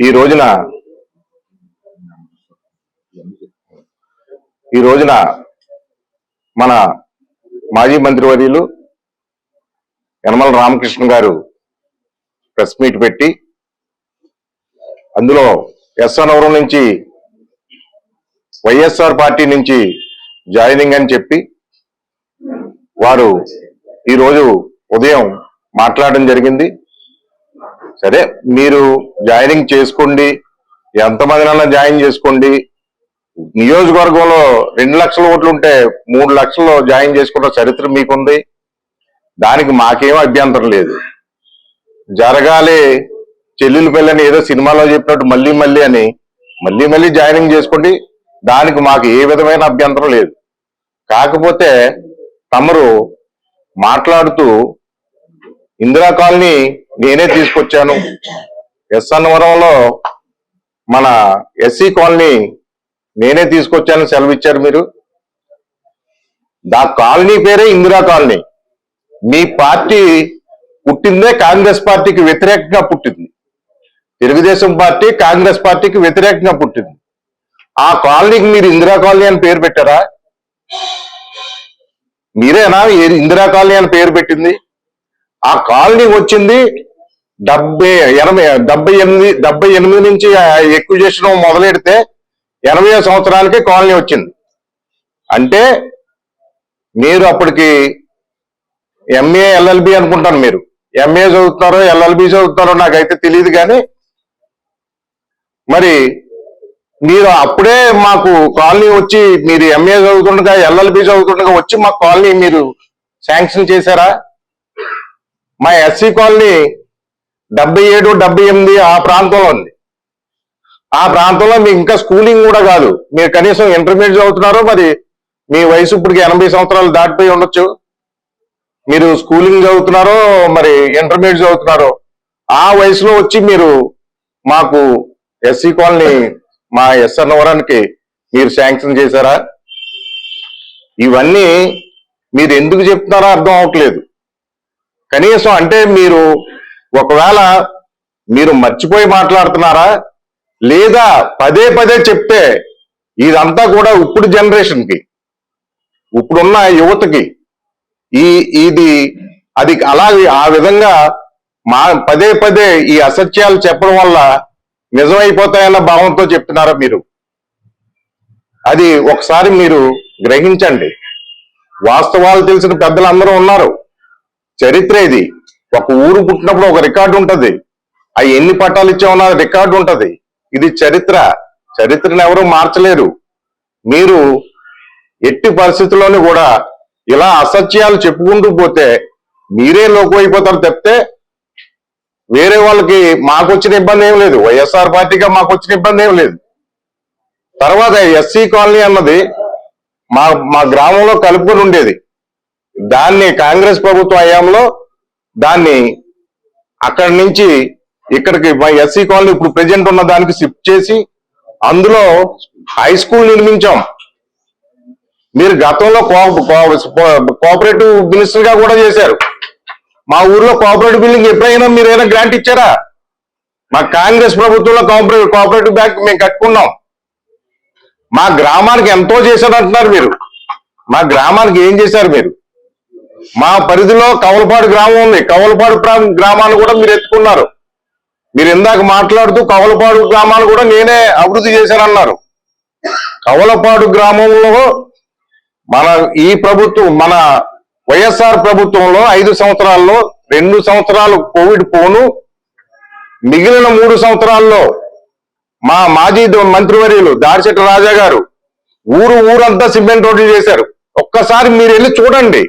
ఈ రోజున ఈ రోజున మన మాజీ మంత్రివర్యులు యనమల రామకృష్ణ గారు ప్రెస్ మీట్ పెట్టి అందులో ఎస్ఆనవరం నుంచి వైఎస్ఆర్ పార్టీ నుంచి జాయినింగ్ అని చెప్పి వారు ఈరోజు ఉదయం మాట్లాడడం జరిగింది. సరే మీరు జాయినింగ్ చేసుకోండి ఎంతమందినైనా జాయిన్ చేసుకోండి. నియోజకవర్గంలో రెండు లక్షల ఓట్లు ఉంటే మూడు లక్షలు జాయిన్ చేసుకున్న చరిత్ర మీకుంది. దానికి మాకేం అభ్యంతరం లేదు. జరగాలి చెల్లెలు పెళ్ళని ఏదో సినిమాలో చెప్పినట్టు మళ్ళీ మళ్ళీ అని మళ్ళీ మళ్ళీ జాయినింగ్ చేసుకోండి. దానికి మాకు ఏ విధమైన అభ్యంతరం లేదు. కాకపోతే తమరు మాట్లాడుతూ ఇందిరా కాలనీ నేనే తీసుకొచ్చాను. ఎస్ అన్నవరంలో మన ఎస్సీ కాలనీ నేనే తీసుకొచ్చాను సెలవు ఇచ్చారు మీరు. దా కాలనీ పేరే ఇందిరా కాలనీ. మీ పార్టీ పుట్టిందే కాంగ్రెస్ పార్టీకి వ్యతిరేకంగా పుట్టింది. తెలుగుదేశం పార్టీ కాంగ్రెస్ పార్టీకి వ్యతిరేకంగా పుట్టింది. ఆ కాలనీకి మీరు ఇందిరా కాలనీ అని పేరు పెట్టారా? మీరేనా ఇందిరా కాలనీ అని పేరు పెట్టింది? ఆ కాలనీ వచ్చింది డెబ్బై ఎనభై డెబ్బై ఎనిమిది డెబ్బై ఎనిమిది నుంచి ఎక్కువ చేసిన మొదలెడితే ఎనభై సంవత్సరాలకి కాలనీ వచ్చింది. అంటే మీరు అప్పటికి ఎంఏ ఎల్ఎల్బి అనుకుంటాను మీరు. ఎంఏ చదువుతున్నారో ఎల్ఎల్బి చదువుతున్నారో నాకైతే తెలియదు కానీ మరి మీరు అప్పుడే మాకు కాలనీ వచ్చి మీరు ఎంఏ చదువుతుండగా ఎల్ఎల్బి చదువుతుండగా వచ్చి మా కాలనీ మీరు శాంక్షన్ చేశారా? మా ఎస్సీ కాలనీ డెబ్బై ఏడు డెబ్బై ఎనిమిది ఆ ప్రాంతంలో ఉంది. ఆ ప్రాంతంలో మీకు ఇంకా స్కూలింగ్ కూడా కాదు. మీరు కనీసం ఇంటర్మీడియట్ చదువుతున్నారో మరి మీ వయసు ఇప్పటికి ఎనభై సంవత్సరాలు దాటిపోయి ఉండొచ్చు. మీరు స్కూలింగ్ చదువుతున్నారో మరి ఇంటర్మీడియట్ చదువుతున్నారో ఆ వయసులో వచ్చి మీరు మాకు ఎస్సీ కాలనీ మా ఎస్ అన్నవరానికి మీరు శాంక్షన్ చేశారా? ఇవన్నీ మీరు ఎందుకు చెప్తున్నారో అర్థం అవట్లేదు కనీసం అంటే మీరు ఒకవేళ మీరు మర్చిపోయి మాట్లాడుతున్నారా లేదా పదే పదే చెప్తే ఇదంతా కూడా ఇప్పుడు జనరేషన్కి ఇప్పుడున్న యువతకి ఈ ఇది అది అలా ఆ విధంగా మా పదే పదే ఈ అసత్యాలు చెప్పడం వల్ల నిజమైపోతాయన్న భావంతో చెప్తున్నారా మీరు? అది ఒకసారి మీరు గ్రహించండి. వాస్తవాలు తెలిసిన పెద్దలు అందరూ ఉన్నారు. చరిత్ర ఇది. ఒక ఊరు పుట్టినప్పుడు ఒక రికార్డు ఉంటది. ఆ ఎన్ని పట్టాలు ఇచ్చామన్న రికార్డు ఉంటది. ఇది చరిత్ర. చరిత్రను ఎవరు మార్చలేరు. మీరు ఎట్టి పరిస్థితుల్లోనూ కూడా ఇలా అసత్యాలు చెప్పుకుంటూ పోతే మీరే లోకు అయిపోతారు తప్పితే వేరే వాళ్ళకి మాకు వచ్చిన ఇబ్బంది ఏం లేదు. వైఎస్ఆర్ పార్టీగా మాకు వచ్చిన ఇబ్బంది ఏం లేదు. తర్వాత ఎస్సీ కాలనీ అన్నది మా మా గ్రామంలో కలుపుకొని ఉండేది. దాన్ని కాంగ్రెస్ ప్రభుత్వ హయాంలో దాన్ని అక్కడి నుంచి ఇక్కడికి మా ఎస్సీ కాలనీ ఇప్పుడు ప్రెజెంట్ ఉన్న దానికి షిఫ్ట్ చేసి అందులో హై స్కూల్ నిర్మించాం. మీరు గతంలో కోఆపరేటివ్ మినిస్టర్గా కూడా చేశారు. మా ఊర్లో కోఆపరేటివ్ బిల్డింగ్ ఎప్పుడైనా మీరు ఏదైనా గ్రాంట్ ఇచ్చారా? మా కాంగ్రెస్ ప్రభుత్వంలో కోఆపరేటివ్ కోఆపరేటివ్ బ్యాంక్ మేము కట్టుకున్నాం. మా గ్రామానికి ఎంతో చేశారు అంటున్నారు మీరు. మా గ్రామానికి ఏం చేశారు మీరు? మా పరిధిలో కవలపాడు గ్రామం ఉంది. కవలపాడు గ్రామాలు కూడా మీరు ఎత్తుకున్నారు. మీరు ఇందాక మాట్లాడుతూ కవలపాడు గ్రామాలు కూడా నేనే అభివృద్ధి చేశానన్నారు. కవలపాడు గ్రామంలో మన ఈ ప్రభుత్వం మన వైఎస్ఆర్ ప్రభుత్వంలో ఐదు సంవత్సరాల్లో రెండు సంవత్సరాలు కోవిడ్ పోను మిగిలిన మూడు సంవత్సరాల్లో మా మాజీ మంత్రివర్యులు దాడిశెట్టి రాజా గారు ఊరు ఊరంతా సిమెంట్ రోడ్లు చేశారు. ఒక్కసారి మీరు వెళ్ళి చూడండి.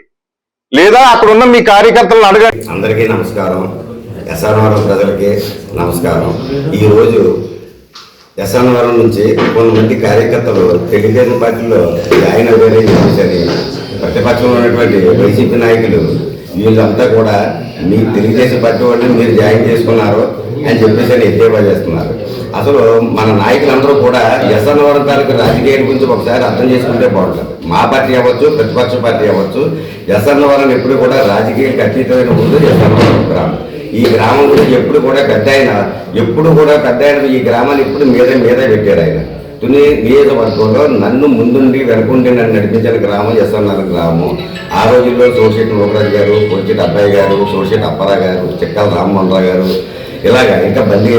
లేదా అక్కడ ఉన్న మీ కార్యకర్తలను అడగండి. అందరికీ నమస్కారం. ఎస్ఆర్వరం ప్రజలకి నమస్కారం. ఈరోజు ఎస్ఆర్వరం నుంచి కొంతమంది కార్యకర్తలు తెలుగుదేశం పార్టీలో జాయిన్ అవ్వాలని చెప్పేసరి ప్రతిపక్షంలో ఉన్నటువంటి వైసీపీ నాయకులు వీళ్ళంతా కూడా మీ తెలుగుదేశం పార్టీ వాళ్ళని మీరు జాయిన్ చేసుకున్నారు అని చెప్పేసి అని ఎద్దేవా చేస్తున్నారు. అసలు మన నాయకులందరూ కూడా ఎస్ఆర్వరం తాలూకు రాజకీయాల గురించి ఒకసారి అర్థం చేసుకుంటే బాగుంటుంది. మా పార్టీ అవ్వచ్చు ప్రతిపక్ష పార్టీ అవ్వచ్చు ఎస్ఆర్వరం ఎప్పుడు కూడా రాజకీయాలకు అతీతమైన ముందు ఎస్ఆర్వరం గ్రామం. ఈ గ్రామం గురించి ఎప్పుడు కూడా పెద్ద ఆయన ఎప్పుడు కూడా పెద్ద ఆయన ఈ గ్రామాన్ని ఎప్పుడు మీద మీద పెట్టాడు ఆయన. తుని నియోజకవర్గంలో నన్ను ముందుండి వెనుకుండి నన్ను నడిపించిన గ్రామం ఎస్ఎన్ఆర్ గ్రామం. ఆ రోజుల్లో సోషియట్ లోకరాజు గారు పొడిచెట్టి అబ్బాయి గారు సోషియట్ అప్పారా గారు చిక్కల రామ్మోహన్ గారు ఇలాగ ఇంకా బండి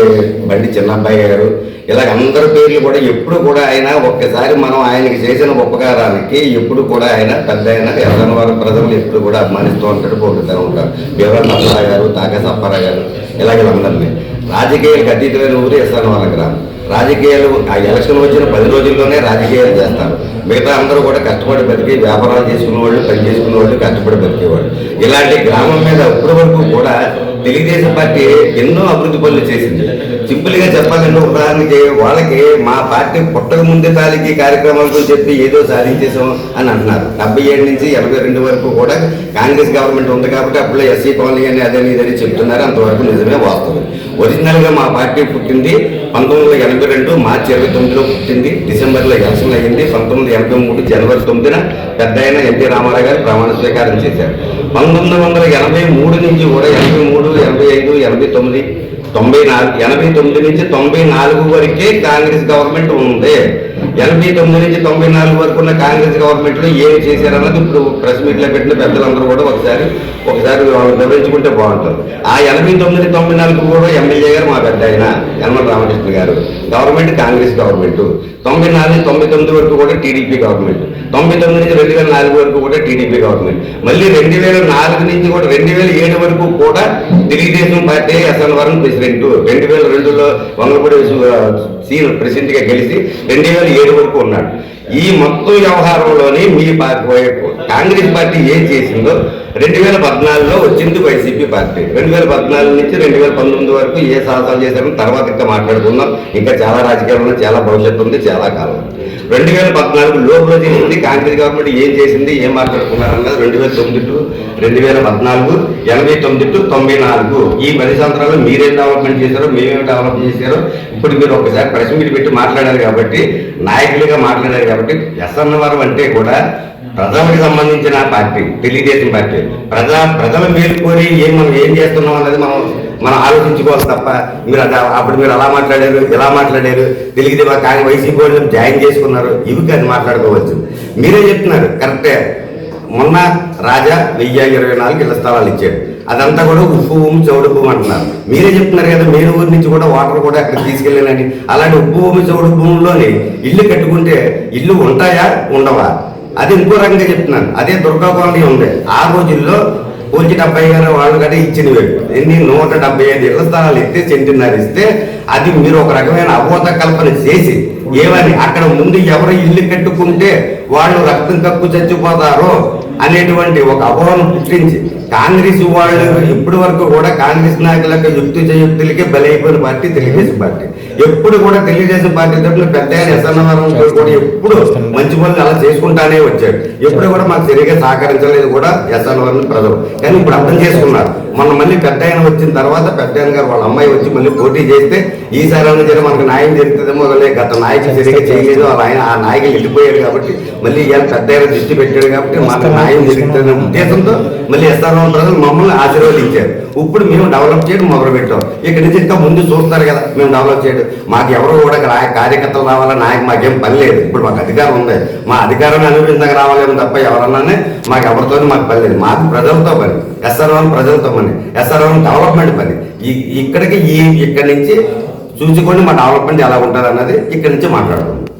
బండి చిన్నబ్బాయి గారు ఇలాగ అందరి పేర్లు కూడా ఎప్పుడు కూడా ఆయన ఒక్కసారి మనం ఆయనకి చేసిన ఉపకారానికి ఎప్పుడు కూడా ఆయన పెద్ద ఆయన ఎర్రనవారి ప్రజలు ఎప్పుడు కూడా అభిమానిస్తూ ఉంటాడు పొగుడుతూ ఉంటారు. బీవర్ అప్పారావు గారు తాగా సప్పారా గారు ఇలాగే అందరినీ. రాజకీయాలకు అతీతమైన ఊరు ఎస్ఆర్నవరం గ్రామం. రాజకీయాలు ఆ ఎలక్షన్ వచ్చిన పది రోజుల్లోనే రాజకీయాలు చేస్తారు. మిగతా అందరూ కూడా కష్టపడి బతికి వ్యాపారాలు చేసుకునే వాళ్ళు పని చేసుకునే వాళ్ళు కష్టపడి బతికేవాళ్ళు. ఇలాంటి గ్రామం మీద ఇప్పటి వరకు కూడా తెలుగుదేశం పార్టీ ఎన్నో అభివృద్ధి పనులు చేసింది. సింపుల్గా చెప్పాలంటే ఉదాహరణకి వాళ్ళకి మా పార్టీ పుట్టక ముందే తాలికి కార్యక్రమాలతో చెప్పి ఏదో సాధించేసాం అని అంటున్నారు. డెబ్బై ఏడు నుంచి ఎనభై రెండు వరకు కూడా కాంగ్రెస్ గవర్నమెంట్ ఉంది కాబట్టి అప్పుడు ఎస్సీ కాలనీ అని అదని ఇదని చెప్తున్నారు. అంతవరకు నిజమే వాస్తవం. ఒరిజినల్గా మా పార్టీ పుట్టింది పంతొమ్మిది వందల ఎనభై రెండు మార్చి ఇరవై తొమ్మిదిలో పుట్టింది. డిసెంబర్లో ఎలక్షన్ అయ్యింది. పంతొమ్మిది వందల ఎనభై మూడు జనవరి తొమ్మిదిన పెద్ద ఆయన ఎన్టీ రామారావు గారు ప్రమాణ స్వీకారం చేశారు. పంతొమ్మిది వందల ఎనభై మూడు నుంచి కూడా ఎనభై మూడు ఎనభై ఐదు ఎనభై తొమ్మిది తొంభై నాలుగు ఎనభై తొమ్మిది నుంచి తొంభై నాలుగు వరకే కాంగ్రెస్ గవర్నమెంట్ ఉంది. ఎనభై తొమ్మిది నుంచి తొంభై నాలుగు వరకు ఉన్న కాంగ్రెస్ గవర్నమెంట్లో ఏం చేశారన్నది ఇప్పుడు ప్రెస్ మీట్లో పెట్టిన పెద్దలందరూ కూడా ఒకసారి ఒకసారి వాళ్ళు వివరించుకుంటే బాగుంటుంది. ఆ ఎనభై తొమ్మిది తొంభై నాలుగు కూడా ఎమ్మెల్యే గారు మా పెద్ద ఆయన యనమల రామకృష్ణ గారు. Government Congress government. తొంభై నాలుగు తొంభై తొమ్మిది వరకు కూడా టీడీపీ గవర్నమెంట్. తొంభై తొమ్మిది నుంచి రెండు వేల నాలుగు వరకు కూడా టీడీపీ గవర్నమెంట్. మళ్ళీ రెండు వేల నాలుగు నుంచి కూడా రెండు వేల ఏడు వరకు కూడా తెలుగుదేశం పార్టీ అసలు వరం ప్రెసిడెంట్ రెండు వేల రెండులో వంగపూడి సీన్ ప్రెసిడెంట్గా గెలిచి రెండు వేల ఏడు వరకు ఉన్నాడు. ఈ మొత్తం వ్యవహారంలోని మీ పార్టీ కాంగ్రెస్ పార్టీ ఏం చేసిందో రెండు వేల పద్నాలుగులో వచ్చింది వైసీపీ పార్టీ. రెండు వేల పద్నాలుగు నుంచి రెండు వేల పంతొమ్మిది వరకు ఏ సాహసాలు చేశారో తర్వాత ఇంకా మాట్లాడుకుందాం. ఇంకా చాలా రాజకీయాల్లో చాలా భవిష్యత్తు ఉంది చాలా కాలం రెండు వేల పద్నాలుగు లోపల చేసింది కాంగ్రెస్ గవర్నమెంట్ ఏం చేసింది ఏం మాట్లాడుకున్నారన్నది రెండు వేల తొమ్మిది టు రెండు వేల పద్నాలుగు ఎనభై తొమ్మిది టు తొంభై నాలుగు. ఈ పది సంవత్సరాలు మీరేం డెవలప్మెంట్ చేశారో మేమేం డెవలప్ చేశారో ఇప్పుడు మీరు ఒకసారి ప్రెస్ మీట్ పెట్టి మాట్లాడారు కాబట్టి నాయకులుగా మాట్లాడారు కాబట్టి ఎస్ఎన్వరం అంటే కూడా ప్రజలకు సంబంధించిన పార్టీ తెలుగుదేశం పార్టీ. ప్రజా ప్రజల మేలు కోరి ఏం మనం ఏం చేస్తున్నాం అనేది మనం మనం ఆలోచించుకోవాలి తప్ప మీరు అది అప్పుడు మీరు అలా మాట్లాడారు ఇలా మాట్లాడారు. తెలుగుదేశం కానీ వైసీపీ వాళ్ళు జాయిన్ చేసుకున్నారు. ఇవి కాదు మాట్లాడుకోవచ్చు. మీరే చెప్తున్నారు కరెక్టే. మొన్న రాజా వెయ్యి ఇరవై నాలుగు ఇళ్ళ స్థలాలు ఇచ్చాడు. అదంతా కూడా ఉప్పు భూమి చౌడు భూమి అంటున్నారు. మీరే చెప్తున్నారు కదా మీరు ఊరి నుంచి కూడా వాటర్ కూడా అక్కడ తీసుకెళ్ళాలని. అలాంటి ఉప్పు భూమి చౌడు భూమిలోని ఇల్లు కట్టుకుంటే ఇల్లు ఉంటాయా ఉండవా? అది ఇంకో రకంగా చెప్తున్నాను అదే దుర్గా కాలనీ ఉంది. ఆ రోజుల్లో పూజి డెబ్బై గారు వాళ్ళు కట్టే ఇచ్చినవి. ఎన్ని? నూట డెబ్బై ఐదు ఇళ్ళ స్థలాలు ఇస్తే సెంటున్నర ఇస్తే అది మీరు ఒక రకమైన అబోధ కల్పన చేసి ఏమని అక్కడ ముందు ఎవరు ఇల్లు కట్టుకుంటే వాళ్ళు రక్తం కక్కు చచ్చిపోతారో అనేటువంటి ఒక అపోహను పుట్టించి కాంగ్రెస్ వాళ్ళు ఇప్పటి వరకు కూడా కాంగ్రెస్ నాయకులకు యుక్తి చేయుక్తులకే బలైపోయిన పార్టీ తెలుగుదేశం పార్టీ. ఎప్పుడు కూడా తెలుగుదేశం పార్టీ తరఫున పెద్ద ఎస్ఎన్ఆర్ఎం కూడా ఎప్పుడు మంచి పనులు అలా చేసుకుంటానే వచ్చాడు. ఎప్పుడు కూడా మాకు సరిగ్గా సహకరించలేదు కూడా ఎస్ఎన్ఆర్ఎం ప్రజలు. కానీ ఇప్పుడు అర్థం చేసుకున్నారు. మొన్న మళ్ళీ పెద్ద ఆయన వచ్చిన తర్వాత పెద్ద ఆయన గారు వాళ్ళ అమ్మాయి వచ్చి మళ్ళీ పోటీ చేస్తే ఈసారి అన్న జర మనకు న్యాయం జరుగుతుందేమో లే గత నాయకులు సరిగ్గా చేయలేదు. ఆ ఆయన ఆ నాయకులు వెళ్ళిపోయారు కాబట్టి మళ్ళీ ఇవాళ పెద్ద ఆయన దృష్టి పెట్టాడు కాబట్టి మనకు న్యాయం జరుగుతుందనే ఉద్దేశంతో మళ్ళీ ఎస్ఆర్ఎం ప్రజలు మమ్మల్ని ఆశీర్వదించారు. ఇప్పుడు మేము డెవలప్ చేయడం మొదలు పెట్టాం ఇక్కడ నుంచి ఇంకా ముందు చూస్తారు కదా మేము డెవలప్ చేయడం. మాకు ఎవరు కూడా రా- కార్యకర్తలు రావాలా నాయకు మాకేం పని లేదు. ఇప్పుడు మాకు అధికారం ఉంది. మా అధికారాన్ని అనుభవించక రావాలేమో తప్ప ఎవరన్నానే మాకు ఎవరితో మాకు పని లేదు. మాకు ప్రజలతో పని ఎస్ఆర్ఎం ప్రజలతో పని ఎస్ఆర్ఎం డెవలప్మెంట్ పని. ఈ- ఇక్కడికి ఈ ఇక్కడి నుంచి చూసుకోండి మా డెవలప్మెంట్ ఎలా ఉంటుంది అన్నది ఇక్కడి నుంచి మాట్లాడుతుంది